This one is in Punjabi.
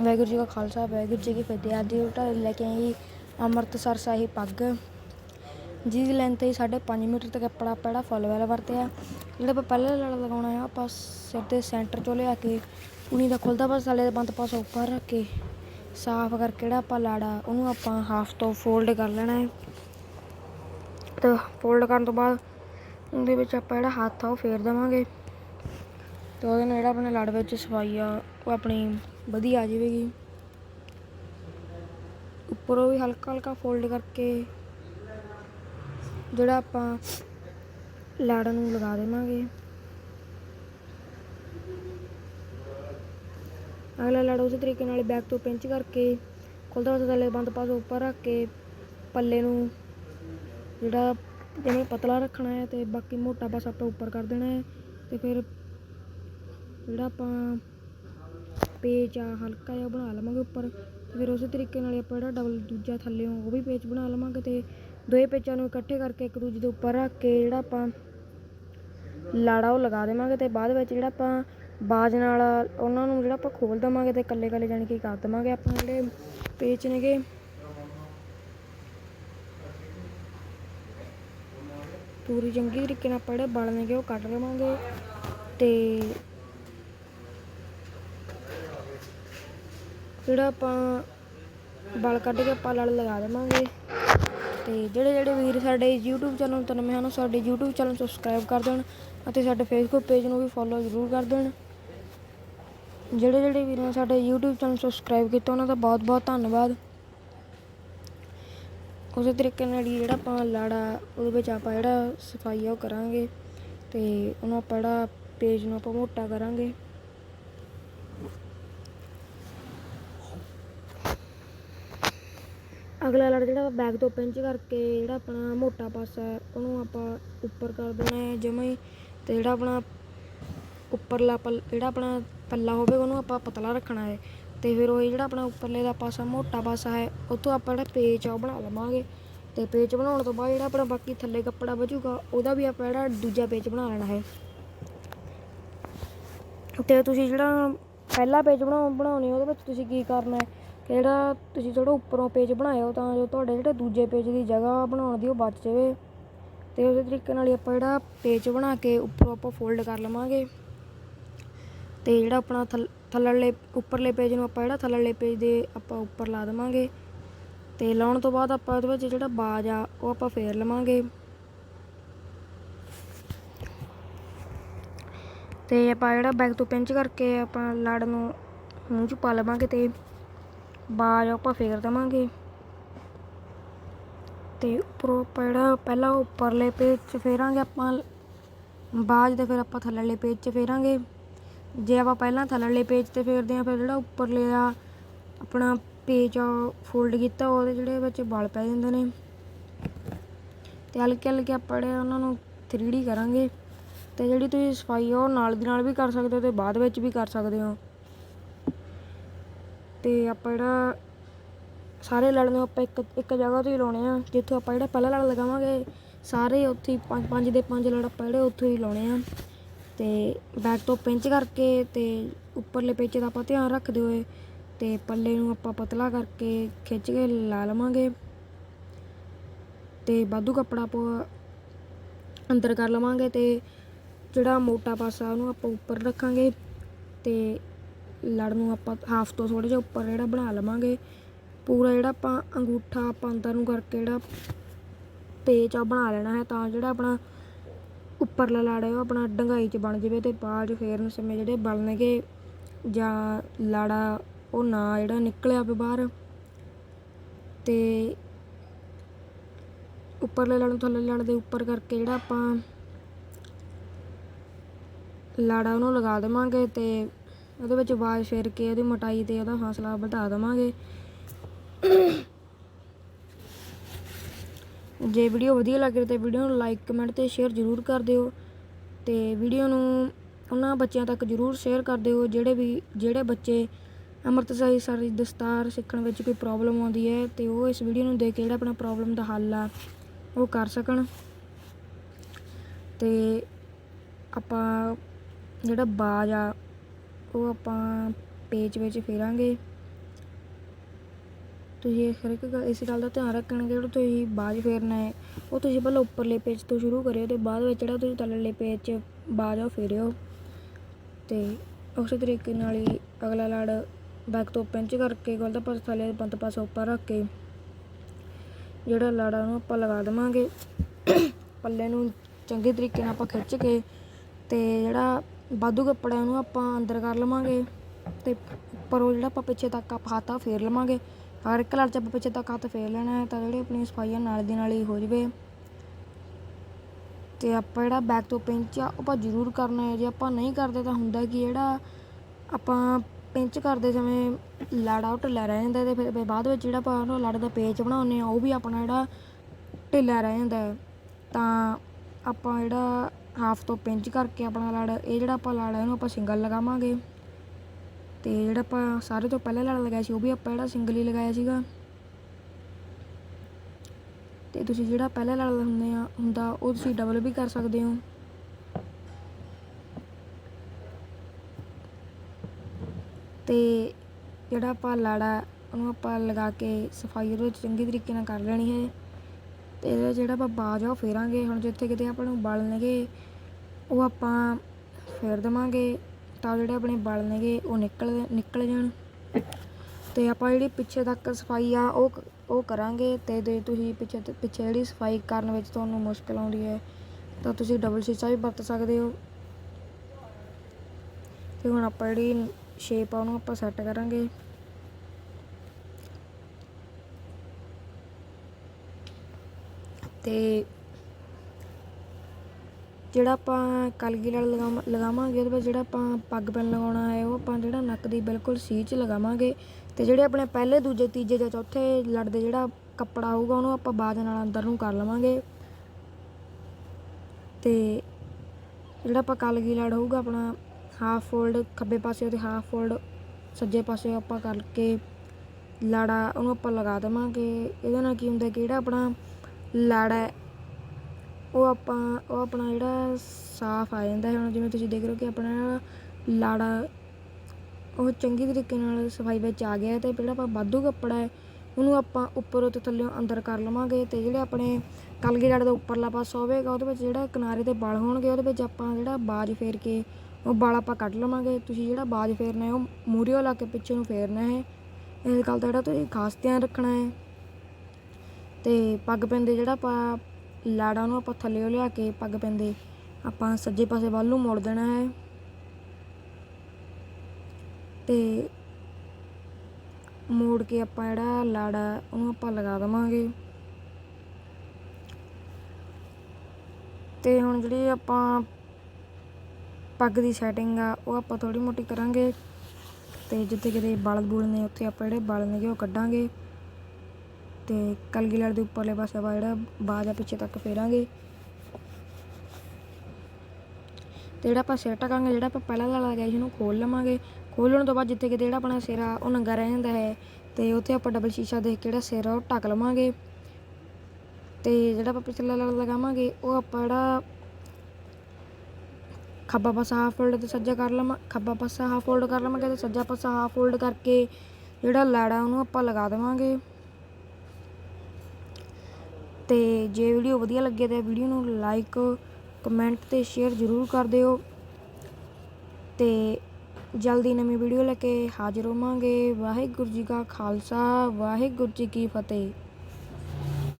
ਵਾਹਿਗੁਰੂ ਜੀ ਕਾ ਖਾਲਸਾ, ਵਾਹਿਗੁਰੂ ਜੀ ਕੀ ਫਤਿਹ। ਆਦਿ ਦੀ ਲੈ ਕੇ ਆਈ ਅੰਮ੍ਰਿਤਸਰ ਸ਼ਾਹੀ ਪੱਗ। ਜਿਹਦੀ ਲੈਂਥ ਹੈ 5.5 ਮੀਟਰ ਤੱਕ ਕੱਪੜਾ ਆਪਾਂ ਜਿਹੜਾ ਫੁੱਲ ਵਾਲਾ ਵਰਤਿਆ। ਜਿਹੜਾ ਆਪਾਂ ਪਹਿਲਾਂ ਲੜਾ ਲਗਾਉਣਾ ਆ, ਆਪਾਂ ਸਿਰ ਦੇ ਸੈਂਟਰ ਚੋਂ ਲਿਆ ਕੇ, ਉਨੀ ਦਾ ਖੁੱਲਦਾ ਪਾਸਾ ਥੱਲੇ ਦੇ ਬੰਦ ਪਾਸਾ ਉੱਪਰ ਰੱਖ ਕੇ, ਸਾਫ਼ ਕਰਕੇ ਜਿਹੜਾ ਆਪਾਂ ਲਾੜਾ, ਉਹਨੂੰ ਆਪਾਂ ਹਾਫ ਤੋਂ ਫੋਲਡ ਕਰ ਲੈਣਾ ਹੈ। ਤੇ ਫੋਲਡ ਕਰਨ ਤੋਂ ਬਾਅਦ ਉਹਦੇ ਵਿੱਚ ਆਪਾਂ ਜਿਹੜਾ ਹੱਥ ਆ, ਉਹ ਫੇਰ ਦੇਵਾਂਗੇ। ਤੇ ਉਹਦੇ ਨਾਲ ਜਿਹੜਾ ਆਪਣੇ ਲੜ ਵਿੱਚ ਸਫ਼ਾਈ ਆ, ਉਹ ਆਪਣੀ ਵਧੀਆ ਆ ਜਾਵੇਗੀ। ਉੱਪਰੋਂ ਵੀ ਹਲਕਾ ਹਲਕਾ ਫੋਲਡ ਕਰਕੇ ਜਿਹੜਾ ਆਪਾਂ ਲੜ ਨੂੰ ਲਗਾ ਦੇਵਾਂਗੇ। ਅਗਲਾ ਲੜ ਉਸੇ ਤਰੀਕੇ ਨਾਲ ਬੈਕ ਤੋਂ ਪਿੰਚ ਕਰਕੇ ਖੁੱਲਦਾ ਹੋਇਆ ਥੱਲੇ ਬੰਦ ਪਾਸੋਂ ਉੱਪਰ ਰੱਖ ਕੇ ਪੱਲੇ ਨੂੰ ਜਿਹੜਾ ਜਿਵੇਂ ਪਤਲਾ ਰੱਖਣਾ ਹੈ ਤੇ ਬਾਕੀ ਮੋਟਾ ਪਾਸਾ ਆਪਾਂ ਉੱਪਰ ਕਰ ਦੇਣਾ ਹੈ ਤੇ ਫਿਰ ਜਿਹੜਾ ਆਪਾਂ ਪੇਚ ਆ, ਹਲਕਾ ਜਿਹਾ ਬਣਾ ਲਵਾਂਗੇ ਉੱਪਰ ਤੇ ਫਿਰ ਉਸੇ ਤਰੀਕੇ ਨਾਲ ਆਪਾਂ ਜਿਹੜਾ ਡਬਲ ਦੂਜਾ ਥੱਲੇੋਂ ਉਹ ਵੀ ਪੇਚ ਬਣਾ ਲਵਾਂਗੇ ਤੇ ਦੋਏ ਪੇਚਾਂ ਨੂੰ ਇਕੱਠੇ ਕਰਕੇ ਇੱਕ ਦੂਜੇ ਦੇ ਉੱਪਰ ਰੱਖ ਕੇ ਜਿਹੜਾ ਆਪਾਂ ਲਾੜਾ ਉਹ ਲਗਾ ਦੇਵਾਂਗੇ ਤੇ ਬਾਅਦ ਵਿੱਚ ਜਿਹੜਾ ਆਪਾਂ ਬਾਜ ਨਾਲ ਉਹਨਾਂ ਨੂੰ ਜਿਹੜਾ ਆਪਾਂ ਖੋਲ ਦੇਵਾਂਗੇ ਤੇ ਇਕੱਲੇ ਇਕੱਲੇ ਜਾਣੀ ਕਿ ਕਰ ਦੇਵਾਂਗੇ ਆਪਾਂ ਜਿਹੜੇ ਪੇਚ ਨੇਗੇ। ਪੂਰੀ ਚੰਗੀ ਤਰੀਕੇ ਨਾਲ ਆਪਾਂ ਜਿਹੜੇ ਬਲ ਨੇਗੇ ਉਹ ਕੱਢ ਲਵਾਂਗੇ ਤੇ ਜਿਹੜਾ ਆਪਾਂ ਬਲ ਕੱਢ ਕੇ ਆਪਾਂ ਲੜ ਲਗਾ ਦੇਵਾਂਗੇ। ਤੇ ਜਿਹੜੇ ਜਿਹੜੇ ਵੀਰ ਸਾਡੇ YouTube ਚੈਨਲ ਤੋਂ ਨਵੇਂ ਹਨ, ਉਹ ਸਾਡੇ YouTube ਚੈਨਲ ਸਬਸਕ੍ਰਾਈਬ ਕਰ ਦੇਣ ਅਤੇ ਸਾਡੇ Facebook ਪੇਜ ਨੂੰ ਵੀ ਫੋਲੋ ਜ਼ਰੂਰ ਕਰ ਦੇਣ। ਜਿਹੜੇ ਜਿਹੜੇ ਵੀਰ ਨੇ ਸਾਡੇ YouTube ਚੈਨਲ ਸਬਸਕ੍ਰਾਈਬ ਕੀਤਾ, ਉਹਨਾਂ ਦਾ ਬਹੁਤ ਬਹੁਤ ਧੰਨਵਾਦ। ਉਸੇ ਤਰੀਕੇ ਨਾਲ ਜਿਹੜਾ ਆਪਾਂ ਲਾੜਾ, ਉਹਦੇ ਵਿੱਚ ਆਪਾਂ ਜਿਹੜਾ ਸਫ਼ਾਈ ਆ, ਉਹ ਕਰਾਂਗੇ। ਤੇ ਉਹਨੂੰ ਆਪਾਂ ਜਿਹੜਾ ਪੇਜ ਨੂੰ ਆਪਾਂ ਮੋਟਾ ਕਰਾਂਗੇ। ਅਗਲਾ ਲੜ ਜਿਹੜਾ ਬੈਕ ਤੋਂ ਪਿੰਚ ਕਰਕੇ ਜਿਹੜਾ ਆਪਣਾ ਮੋਟਾ ਪਾਸਾ ਹੈ, ਉਹਨੂੰ ਆਪਾਂ ਉੱਪਰ ਕਰ ਦੇਣਾ ਹੈ ਜਮਾਂ ਹੀ ਤੇ ਜਿਹੜਾ ਆਪਣਾ ਉੱਪਰਲਾ ਪੱਲ, ਜਿਹੜਾ ਆਪਣਾ ਪੱਲਾ ਹੋਵੇ ਉਹਨੂੰ ਆਪਾਂ ਪਤਲਾ ਰੱਖਣਾ ਹੈ ਤੇ ਫਿਰ ਉਹ ਜਿਹੜਾ ਆਪਣਾ ਉੱਪਰਲੇ ਦਾ ਪਾਸਾ ਮੋਟਾ ਪਾਸਾ ਹੈ, ਉੱਥੋਂ ਆਪਾਂ ਜਿਹੜਾ ਪੇਚ ਆ ਉਹ ਬਣਾ ਲਵਾਂਗੇ ਤੇ ਪੇਚ ਬਣਾਉਣ ਤੋਂ ਬਾਅਦ ਜਿਹੜਾ ਆਪਣਾ ਬਾਕੀ ਥੱਲੇ ਕੱਪੜਾ ਬਚੂਗਾ, ਉਹਦਾ ਵੀ ਆਪਾਂ ਜਿਹੜਾ ਦੂਜਾ ਪੇਚ ਬਣਾ ਲੈਣਾ ਹੈ। ਤੇ ਤੁਸੀਂ ਜਿਹੜਾ ਪਹਿਲਾ ਪੇਜ ਬਣਾ ਬਣਾਉਣੇ ਉਹਦੇ ਵਿੱਚ ਤੁਸੀਂ ਕੀ ਕਰਨਾ ਹੈ? ਜਿਹੜਾ ਤੁਸੀਂ ਜਿਹੜਾ ਉੱਪਰੋਂ ਪੇਜ ਬਣਾਇਓ ਤਾਂ ਜੋ ਤੁਹਾਡੇ ਜਿਹੜੇ ਦੂਜੇ ਪੇਜ ਦੀ ਜਗ੍ਹਾ ਬਣਾਉਣ ਦੀ ਉਹ ਬਚ ਜਾਵੇ। ਤੇ ਉਹਦੇ ਤਰੀਕੇ ਨਾਲ ਹੀ ਆਪਾਂ ਜਿਹੜਾ ਪੇਜ ਬਣਾ ਕੇ ਉੱਪਰੋਂ ਆਪਾਂ ਫੋਲਡ ਕਰ ਲਵਾਂਗੇ। ਤੇ ਜਿਹੜਾ ਆਪਣਾ ਥੱਲ- ਥੱਲੜੇ ਉੱਪਰਲੇ ਪੇਜ ਨੂੰ ਆਪਾਂ ਜਿਹੜਾ ਥੱਲੜਲੇ ਪੇਜ ਦੇ ਆਪਾਂ ਉੱਪਰ ਲਾ ਦੇਵਾਂਗੇ। ਤੇ ਲਾਉਣ ਤੋਂ ਬਾਅਦ ਆਪਾਂ ਉਹਦੇ ਵਿੱਚ ਜਿਹੜਾ ਬਾਜ ਆ, ਉਹ ਆਪਾਂ ਫੇਰ ਲਵਾਂਗੇ। ਤੇ ਆਪਾਂ ਜਿਹੜਾ ਬੈਕ ਤੋਂ ਪਿੰਚ ਕਰਕੇ ਆਪਾਂ ਲੜ ਨੂੰ ਮੂੰਹ 'ਚ ਪਾ ਲਵਾਂਗੇ ਤੇ ਬਾਜ ਆਪਾਂ ਫੇਰ ਦੇਵਾਂਗੇ। ਤੇ ਉੱਪਰੋਂ ਆਪਾਂ ਜਿਹੜਾ ਪਹਿਲਾਂ ਉੱਪਰਲੇ ਪੇਜ 'ਚ ਫੇਰਾਂਗੇ ਆਪਾਂ, ਬਾਜ ਤੇ ਫਿਰ ਆਪਾਂ ਥੱਲੜੇ ਪੇਜ 'ਚ ਫੇਰਾਂਗੇ। ਜੇ ਆਪਾਂ ਪਹਿਲਾਂ ਥੱਲੜੇ ਪੇਜ ਤੇ ਫੇਰਦੇ ਆ ਫਿਰ ਜਿਹੜਾ ਉੱਪਰਲੇ ਆ ਆਪਣਾ ਪੇਜ ਆ ਫੋਲਡ ਕੀਤਾ, ਉਹਦੇ ਜਿਹੜੇ ਵਿੱਚ ਬਲ ਪੈ ਜਾਂਦੇ ਨੇ। ਤੇ ਹਲਕੇ ਹਲਕੇ ਆਪਾਂ ਜਿਹੜੇ ਉਹਨਾਂ ਨੂੰ 3D ਕਰਾਂਗੇ। ਤੇ ਜਿਹੜੀ ਤੁਸੀਂ ਸਫ਼ਾਈ ਆ, ਉਹ ਨਾਲ ਦੀ ਨਾਲ ਵੀ ਕਰ ਸਕਦੇ ਹੋ ਤੇ ਬਾਅਦ ਵਿੱਚ ਵੀ ਕਰ ਸਕਦੇ ਹੋ। ਤੇ ਆਪਾਂ ਜਿਹੜਾ ਸਾਰੇ ਲੜ ਨੂੰ ਆਪਾਂ ਇੱਕ ਇੱਕ ਜਗ੍ਹਾ ਤੋਂ ਹੀ ਲਾਉਣੇ ਆ। ਜਿੱਥੋਂ ਆਪਾਂ ਜਿਹੜਾ ਪਹਿਲਾ ਲੜ ਲਗਾਵਾਂਗੇ, ਸਾਰੇ ਉੱਥੇ ਹੀ ਪੰਜ ਪੰਜ ਦੇ ਪੰਜ ਲੜ ਆਪਾਂ ਜਿਹੜੇ ਉੱਥੋਂ ਹੀ ਲਾਉਣੇ ਆ। ਤੇ ਬੈਕ ਤੋਂ ਪਿੰਚ ਕਰਕੇ ਤੇ ਉੱਪਰਲੇ ਪੇਚੇ ਦਾ ਆਪਾਂ ਧਿਆਨ ਰੱਖਦੇ ਹੋਏ ਤੇ ਪੱਲੇ ਨੂੰ ਆਪਾਂ ਪਤਲਾ ਕਰਕੇ ਖਿੱਚ ਕੇ ਲਾ ਲਵਾਂਗੇ। ਤੇ ਵਾਧੂ ਕੱਪੜਾ ਆਪਾਂ ਅੰਦਰ ਕਰ ਲਵਾਂਗੇ ਤੇ ਜਿਹੜਾ ਮੋਟਾ ਪਾਸਾ ਉਹਨੂੰ ਆਪਾਂ ਉੱਪਰ ਰੱਖਾਂਗੇ ਤੇ ਲੜ ਨੂੰ ਆਪਾਂ ਹਾਫ ਤੋਂ ਥੋੜਾ ਜਿਹਾ ਉੱਪਰ ਜਿਹੜਾ ਬਣਾ ਲਵਾਂਗੇ। ਪੂਰਾ ਜਿਹੜਾ ਆਪਾਂ ਅੰਗੂਠਾ ਆਪਾਂ ਅੰਦਰ ਨੂੰ ਕਰਕੇ ਜਿਹੜਾ ਪੇਚ ਆ ਬਣਾ ਲੈਣਾ ਹੈ, ਤਾਂ ਜਿਹੜਾ ਆਪਣਾ ਉੱਪਰਲਾ ਲੜ ਹੈ, ਉਹ ਆਪਣਾ ਡੰਗਾਈ 'ਚ ਬਣ ਜਾਵੇ ਤੇ ਬਾਅਦ 'ਚ ਫੇਰਨ ਸਮੇਂ ਜਿਹੜੇ ਬਲਣਗੇ ਜਾਂ ਲਾੜਾ, ਉਹ ਨਾ ਜਿਹੜਾ ਨਿਕਲਿਆ ਆਵੇ ਬਾਹਰ। ਤੇ ਉੱਪਰਲੇ ਲੜ ਨੂੰ ਥੱਲੇ ਲੜ ਦੇ ਉੱਪਰ ਕਰਕੇ ਜਿਹੜਾ ਆਪਾਂ ਲਾੜਾ ਉਹਨੂੰ ਲਗਾ ਦੇਵਾਂਗੇ ਤੇ ਉਹਦੇ ਵਿੱਚ ਆਵਾਜ਼ ਫੇਰ ਕੇ, ਉਹਦੀ ਮੋਟਾਈ ਤੇ ਉਹਦਾ ਹੌਸਲਾ ਵਧਾ ਦੇਵਾਂਗੇ। ਜੇ ਵੀਡੀਓ ਵਧੀਆ ਲੱਗ ਰਹੀ ਤੇ ਵੀਡੀਓ ਨੂੰ ਲਾਈਕ ਕਮੈਂਟ ਤੇ ਸ਼ੇਅਰ ਜ਼ਰੂਰ ਕਰ ਦਿਓ। ਤੇ ਵੀਡੀਓ ਨੂੰ ਉਹਨਾਂ ਬੱਚਿਆਂ ਤੱਕ ਜ਼ਰੂਰ ਸ਼ੇਅਰ ਕਰ ਦਿਓ, ਜਿਹੜੇ ਵੀ, ਜਿਹੜੇ ਬੱਚੇ ਅੰਮ੍ਰਿਤਸਰੀ ਸਾਰੀ ਦਸਤਾਰ ਸਿੱਖਣ ਵਿੱਚ ਕੋਈ ਪ੍ਰੋਬਲਮ ਆਉਂਦੀ ਹੈ ਤੇ ਉਹ ਇਸ ਵੀਡੀਓ ਨੂੰ ਦੇਖ ਕੇ ਜਿਹੜਾ ਆਪਣਾ ਪ੍ਰੋਬਲਮ ਦਾ ਹੱਲ ਆ, ਉਹ ਕਰ ਸਕਣ। ਤੇ ਆਪਾਂ ਜਿਹੜਾ ਬਾਜ ਆ ਉਹ ਆਪਾਂ ਪੇਜ ਵਿੱਚ ਫੇਰਾਂਗੇ। ਤੁਸੀਂ ਹਰ ਇੱਕ ਗੱਲ, ਇਸ ਗੱਲ ਦਾ ਧਿਆਨ ਰੱਖਣਾ ਜਿਹੜਾ ਤੁਸੀਂ ਬਾਜ ਫੇਰਨਾ ਹੈ। ਉਹ ਤੁਸੀਂ ਪਹਿਲਾਂ ਉੱਪਰਲੇ ਪੇਜ ਤੋਂ ਸ਼ੁਰੂ ਕਰਿਓ ਤੇ ਬਾਅਦ ਵਿੱਚ ਜਿਹੜਾ ਤੁਸੀਂ ਥੱਲੇਲੇ ਪੇਜ 'ਚ ਬਾਜ ਉਹ ਫੇਰਿਓ। ਤੇ ਉਸੇ ਤਰੀਕੇ ਨਾਲ ਹੀ ਅਗਲਾ ਲੜ ਬੈਕ ਤੋਂ ਪਿੰਚ ਕਰਕੇ ਗਲਤ ਪਾਸੇ, ਥੱਲੇ ਬੰਦ ਪਾਸਾ ਉੱਪਰ ਰੱਖ ਕੇ ਜਿਹੜਾ ਲੜਾ ਨੂੰ ਆਪਾਂ ਲਗਾ ਦੇਵਾਂਗੇ। ਪੱਲੇ ਨੂੰ ਚੰਗੇ ਤਰੀਕੇ ਨਾਲ ਆਪਾਂ ਖਿੱਚ ਕੇ ਤੇ ਜਿਹੜਾ ਵਾਧੂ ਕੱਪੜਾ ਉਹਨੂੰ ਆਪਾਂ ਅੰਦਰ ਕਰ ਲਵਾਂਗੇ ਤੇ ਉੱਪਰ ਉਹ ਜਿਹੜਾ ਆਪਾਂ ਪਿੱਛੇ ਤੱਕ ਆਪਾਂ ਹੱਥ ਆ ਫੇਰ ਲਵਾਂਗੇ। ਹਰ ਇੱਕ ਲੜ 'ਚ ਆਪਾਂ ਪਿੱਛੇ ਤੱਕ ਹੱਥ ਫੇਰ ਲੈਣਾ ਹੈ ਤਾਂ ਜਿਹੜੀ ਆਪਣੀ ਸਫਾਈਆਂ ਨਾਲ ਦੀ ਨਾਲ ਹੀ ਹੋ ਜਵੇ। ਤੇ ਆਪਾਂ ਜਿਹੜਾ ਬੈਕ ਤੋਂ ਪਿੰਚ ਆ, ਉਹ ਆਪਾਂ ਜ਼ਰੂਰ ਕਰਨਾ ਹੈ। ਜੇ ਆਪਾਂ ਨਹੀਂ ਕਰਦੇ ਤਾਂ ਹੁੰਦਾ ਕਿ ਜਿਹੜਾ ਆਪਾਂ ਪਿੰਚ ਕਰਦੇ ਸਮੇਂ ਲੜ ਆ ਉਹ ਢਿੱਲਾ ਰਹਿ ਜਾਂਦਾ ਤੇ ਫਿਰ ਬਾਅਦ ਵਿੱਚ ਜਿਹੜਾ ਆਪਾਂ ਉਹ ਲੜ ਦਾ ਪੇਚ ਬਣਾਉਂਦੇ ਆ ਉਹ ਵੀ ਆਪਣਾ ਜਿਹੜਾ ਢਿੱਲਾ ਰਹਿ ਜਾਂਦਾ ਹੈ। ਤਾਂ ਆਪਾਂ ਜਿਹੜਾ ਹਾਫ ਤੋਂ ਪਿੰਚ ਕਰਕੇ ਆਪਣਾ ਲੜ, ਇਹ ਜਿਹੜਾ ਆਪਾਂ ਲੜ ਹੈ ਇਹਨੂੰ ਆਪਾਂ ਸਿੰਗਲ ਲਗਾਵਾਂਗੇ। ਤੇ ਜਿਹੜਾ ਆਪਾਂ ਸਾਰੇ ਤੋਂ ਪਹਿਲਾਂ ਲੜ ਲਗਾਇਆ ਸੀ, ਉਹ ਵੀ ਆਪਾਂ ਜਿਹੜਾ ਸਿੰਗਲ ਹੀ ਲਗਾਇਆ ਸੀਗਾ। ਤੇ ਤੁਸੀਂ ਜਿਹੜਾ ਪਹਿਲਾਂ ਲੜ ਹੁੰਦੇ ਆ, ਹੁੰਦਾ, ਉਹ ਤੁਸੀਂ ਡਬਲ ਵੀ ਕਰ ਸਕਦੇ ਹੋ। ਤੇ ਜਿਹੜਾ ਆਪਾਂ ਲਾੜਾ ਉਹਨੂੰ ਆਪਾਂ ਲਗਾ ਕੇ ਸਫ਼ਾਈ ਉਹਦੇ ਵਿੱਚ ਚੰਗੀ ਤਰੀਕੇ ਨਾਲ ਕਰ ਲੈਣੀ ਹੈ। ਤੇ ਇਹਦਾ ਜਿਹੜਾ ਆਪਾਂ ਬਾਜ ਫੇਰਾਂਗੇ। ਹੁਣ ਜਿੱਥੇ ਕਿਤੇ ਆਪਾਂ ਨੂੰ ਬਲ ਨੇਗੇ ਉਹ ਆਪਾਂ ਫੇਰ ਦੇਵਾਂਗੇ ਤਾਂ ਜਿਹੜੇ ਆਪਣੇ ਬਲ ਨੇਗੇ ਉਹ ਨਿਕਲ ਨਿਕਲ ਜਾਣ। ਤੇ ਆਪਾਂ ਜਿਹੜੀ ਪਿੱਛੇ ਤੱਕ ਸਫ਼ਾਈ ਆ, ਉਹ ਉਹ ਕਰਾਂਗੇ ਤੇ ਜੇ ਤੁਸੀਂ ਪਿੱਛੇ ਪਿੱਛੇ ਜਿਹੜੀ ਸਫ਼ਾਈ ਕਰਨ ਵਿੱਚ ਤੁਹਾਨੂੰ ਮੁਸ਼ਕਲ ਆਉਂਦੀ ਹੈ, ਤਾਂ ਤੁਸੀਂ ਡਬਲ ਸ਼ੀਸ਼ਾ ਵੀ ਵਰਤ ਸਕਦੇ ਹੋ। ਤੇ ਹੁਣ ਆਪਾਂ ਜਿਹੜੀ ਸ਼ੇਪ ਆ, ਉਹਨੂੰ ਆਪਾਂ ਸੈੱਟ ਕਰਾਂਗੇ। ਤੇ ਜਿਹੜਾ ਆਪਾਂ ਕਲਗੀ ਲੜ ਲਗਾਵਾਂ ਲਗਾਵਾਂਗੇ, ਉਹਦੇ ਵਿੱਚ ਜਿਹੜਾ ਆਪਾਂ ਪੱਗ ਪੈਨ ਲਗਾਉਣਾ ਹੈ, ਉਹ ਆਪਾਂ ਜਿਹੜਾ ਨੱਕ ਦੀ ਬਿਲਕੁਲ ਸੀਹ 'ਚ ਲਗਾਵਾਂਗੇ। ਅਤੇ ਜਿਹੜੇ ਆਪਣੇ ਪਹਿਲੇ, ਦੂਜੇ, ਤੀਜੇ ਜਾਂ ਚੌਥੇ ਲੜਦੇ ਜਿਹੜਾ ਕੱਪੜਾ ਹੋਊਗਾ ਉਹਨੂੰ ਆਪਾਂ ਬਾਜ ਨਾਲ ਅੰਦਰ ਨੂੰ ਕਰ ਲਵਾਂਗੇ। ਤੇ ਜਿਹੜਾ ਆਪਾਂ ਕਲਗੀ ਲੜ ਹੋਊਗਾ, ਆਪਣਾ ਹਾਫ ਫੋਲਡ ਖੱਬੇ ਪਾਸੇ ਤੇ ਹਾਫ ਫੋਲਡ ਸੱਜੇ ਪਾਸੇ ਆਪਾਂ ਕਰਕੇ ਲੜਾ ਉਹਨੂੰ ਆਪਾਂ ਲਗਾ ਦੇਵਾਂਗੇ। ਇਹਦੇ ਨਾਲ ਕੀ ਹੁੰਦਾ ਕਿ ਜਿਹੜਾ ਆਪਣਾ ਲਾੜਾ ਹੈ ਉਹ ਆਪਾਂ, ਉਹ ਆਪਣਾ ਜਿਹੜਾ ਸਾਫ਼ ਆ ਜਾਂਦਾ ਹੈ, ਹੁਣ ਜਿਵੇਂ ਤੁਸੀਂ ਦੇਖ ਰਹੇ ਹੋ ਕਿ ਆਪਣਾ ਲਾੜਾ ਉਹ ਚੰਗੀ ਤਰੀਕੇ ਨਾਲ ਸਫ਼ਾਈ ਵਿੱਚ ਆ ਗਿਆ ਹੈ ਤੇ ਜਿਹੜਾ ਆਪਾਂ ਵਾਧੂ ਕੱਪੜਾ ਹੈ, ਉਹਨੂੰ ਆਪਾਂ ਉੱਪਰੋਂ ਤੇ ਥੱਲੇੋਂ ਅੰਦਰ ਕਰ ਲਵਾਂਗੇ ਤੇ ਜਿਹੜੇ ਆਪਣੇ ਕਲਗੀ ਲਾੜੇ ਦਾ ਉੱਪਰਲਾ ਪਾਸਾ ਹੋਵੇਗਾ, ਉਹਦੇ ਵਿੱਚ ਜਿਹੜਾ ਕਿਨਾਰੇ ਤੇ ਵਾਲ ਹੋਣਗੇ, ਉਹਦੇ ਵਿੱਚ ਆਪਾਂ ਜਿਹੜਾ ਬਾਜ ਫੇਰ ਕੇ ਉਹ ਵਾਲ ਆਪਾਂ ਕੱਢ ਲਵਾਂਗੇ। ਤੁਸੀਂ ਜਿਹੜਾ ਬਾਜ ਫੇਰਨਾ ਹੈ, ਉਹ ਮੂਹਰਿਓਂ ਲਾ ਕੇ ਪਿੱਛੇ ਨੂੰ ਫੇਰਨਾ ਹੈ। ਇਸ ਗੱਲ ਦਾ ਜਿਹੜਾ ਤੁਸੀਂ ਖਾਸ ਧਿਆਨ ਰੱਖਣਾ ਹੈ। ਤੇ ਪੱਗ ਪੈਂਦੇ ਜਿਹੜਾ ਆਪਾਂ ਲਾੜਾ ਨੂੰ ਆਪਾਂ ਥੱਲੇ ਲਿਆ ਕੇ ਪੱਗ ਪੈਂਦੇ। ਆਪਾਂ ਸੱਜੇ ਪਾਸੇ ਵੱਲ ਨੂੰ ਮੋੜ ਦੇਣਾ ਹੈ। ਤੇ ਮੋੜ ਕੇ ਆਪਾਂ ਜਿਹੜਾ ਲਾੜਾ ਉਹਨੂੰ ਆਪਾਂ ਲਗਾ ਦੇਵਾਂਗੇ। ਤੇ ਹੁਣ ਜਿਹੜੀ ਆਪਾਂ ਪੱਗ ਦੀ ਸੈਟਿੰਗ ਆ, ਉਹ ਆਪਾਂ ਥੋੜੀ ਮੋਟੀ ਕਰਾਂਗੇ। ਤੇ ਜਿੱਥੇ ਕਿਤੇ ਬਲ ਬੁਲ ਨੇ, ਉੱਥੇ ਆਪਾਂ ਜਿਹੜੇ ਬਲ ਨੇਗੇ ਉਹ ਕੱਢਾਂਗੇ। ਤੇ ਕਲਗੀ ਲੜ ਦੇ ਉੱਪਰਲੇ ਪਾਸੇ ਆਪਾਂ ਜਿਹੜਾ ਬਾਜ ਆ, ਪਿੱਛੇ ਤੱਕ ਫੇਰਾਂਗੇ। ਤੇ ਜਿਹੜਾ ਆਪਾਂ ਸਿਰ ਟਕਾਂਗੇ ਜਿਹੜਾ ਆਪਾਂ ਪਹਿਲਾਂ ਵਾਲਾ ਲਗਾਇਆ ਸੀ, ਉਹਨੂੰ ਖੋਲ ਲਵਾਂਗੇ। ਖੋਲਣ ਤੋਂ ਬਾਅਦ ਜਿੱਥੇ ਕਿਤੇ ਜਿਹੜਾ ਆਪਣਾ ਸਿਰ ਆ, ਉਹ ਨੰਗਾ ਰਹਿ ਜਾਂਦਾ ਹੈ। ਤੇ ਉੱਥੇ ਆਪਾਂ ਡਬਲ ਸ਼ੀਸ਼ਾ ਦੇਖ ਕੇ ਜਿਹੜਾ ਸਿਰ ਆ, ਉਹ ਢੱਕ ਲਵਾਂਗੇ। ਤੇ ਜਿਹੜਾ ਆਪਾਂ ਪਿਛਲਾ ਲੜ ਲਗਾਵਾਂਗੇ, ਉਹ ਆਪਾਂ ਜਿਹੜਾ ਖੱਬਾ ਪਾਸਾ ਹਾਫ ਫੋਲਡ ਤੇ ਸੱਜਾ ਕਰ ਲਵਾਂ, ਖੱਬਾ ਪਾਸਾ ਹਾਫ ਫੋਲਡ ਕਰ ਲਵਾਂਗੇ ਤੇ ਸੱਜਾ ਪਾਸਾ ਹਾਫ ਫੋਲਡ ਕਰਕੇ ਜਿਹੜਾ ਲਾੜਾ, ਉਹਨੂੰ ਆਪਾਂ ਲਗਾ ਦੇਵਾਂਗੇ। ਤੇ ਜੇ ਵੀਡੀਓ ਵਧੀਆ ਲੱਗੇ ਤਾਂ ਵੀਡੀਓ ਨੂੰ ਲਾਈਕ ਕਮੈਂਟ ਤੇ ਸ਼ੇਅਰ ਜ਼ਰੂਰ ਕਰ ਦਿਓ। ਤੇ ਜਲਦੀ ਨਵੀਂ ਵੀਡੀਓ ਲੈ ਕੇ ਹਾਜ਼ਰ ਹੋਵਾਂਗੇ। ਵਾਹਿਗੁਰੂ ਜੀ ਕਾ ਖਾਲਸਾ, ਵਾਹਿਗੁਰੂ ਜੀ ਕੀ ਫਤਿਹ।